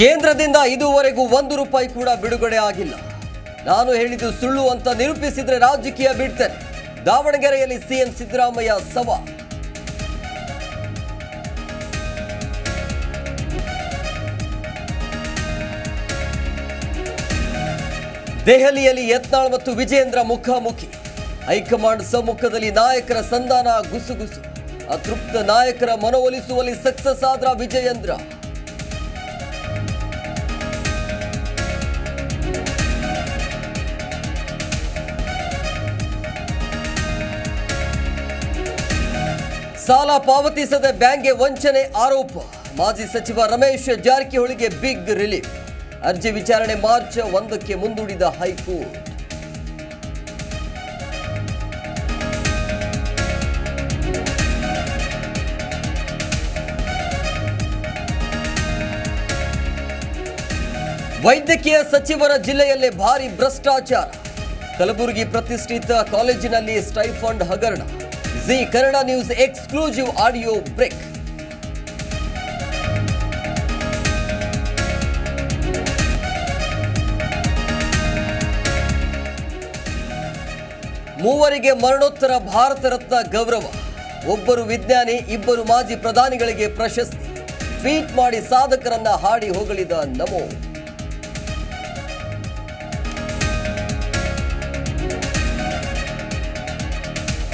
ಕೇಂದ್ರದಿಂದ ಇದುವರೆಗೂ ಒಂದು ರೂಪಾಯಿ ಕೂಡ ಬಿಡುಗಡೆ ಆಗಿಲ್ಲ. ನಾನು ಹೇಳಿದ್ದು ಸುಳ್ಳು ಅಂತ ನಿರೂಪಿಸಿದ್ರೆ ರಾಜಕೀಯ ಬಿಡ್ತೇನೆ. ದಾವಣಗೆರೆಯಲ್ಲಿ ಸಿಎಂ ಸಿದ್ದರಾಮಯ್ಯ ಸವಾಲ್. ದೆಹಲಿಯಲ್ಲಿ ಯತ್ನಾಳ್ ಮತ್ತು ವಿಜೇಂದ್ರ ಮುಖಾಮುಖಿ. ಹೈಕಮಾಂಡ್ ಸಮ್ಮುಖದಲ್ಲಿ ನಾಯಕರ ಸಂಧಾನ ಗುಸುಗುಸು. ಅತೃಪ್ತ ನಾಯಕರ ಮನವೊಲಿಸುವಲ್ಲಿ ಸಕ್ಸಸ್ ಆದ್ರ ವಿಜಯೇಂದ್ರ. ಸಾಲ ಪಾವತಿಸದ ಬ್ಯಾಂಕ್ಗೆ ವಂಚನೆ ಆರೋಪ. ಮಾಜಿ ಸಚಿವ ರಮೇಶ್ ಜಾರಕಿಹೊಳಿಗೆ ಬಿಗ್ ರಿಲೀಫ್. ಅರ್ಜಿ ವಿಚಾರಣೆ ಮಾರ್ಚ್ ಒಂದಕ್ಕೆ ಮುಂದೂಡಿದ ಹೈಕೋರ್ಟ್. ವೈದ್ಯಕೀಯ ಸಚಿವರ ಜಿಲ್ಲೆಯಲ್ಲೇ ಭಾರಿ ಭ್ರಷ್ಟಾಚಾರ. ಕಲಬುರಗಿ ಪ್ರತಿಷ್ಠಿತ ಕಾಲೇಜಿನಲ್ಲಿ ಸ್ಟೈಫಂಡ್ ಹಗರಣ. Zee Kannada news exclusive audio break. ಮೂವರಿಗೆ ಮರಣೋತ್ತರ ಭಾರತ ರತ್ನ ಗೌರವ. ಒಬ್ಬರು ವಿಜ್ಞಾನಿ, ಇಬ್ಬರು ಮಾಜಿ ಪ್ರಧಾನಿಗಳಿಗೆ ಪ್ರಶಸ್ತಿ. ಟ್ವೀಟ್ ಮಾಡಿ ಸಾಧಕರನ್ನ ಹಾಡಿ ಹೊಗಳಿದ ನಮೋ.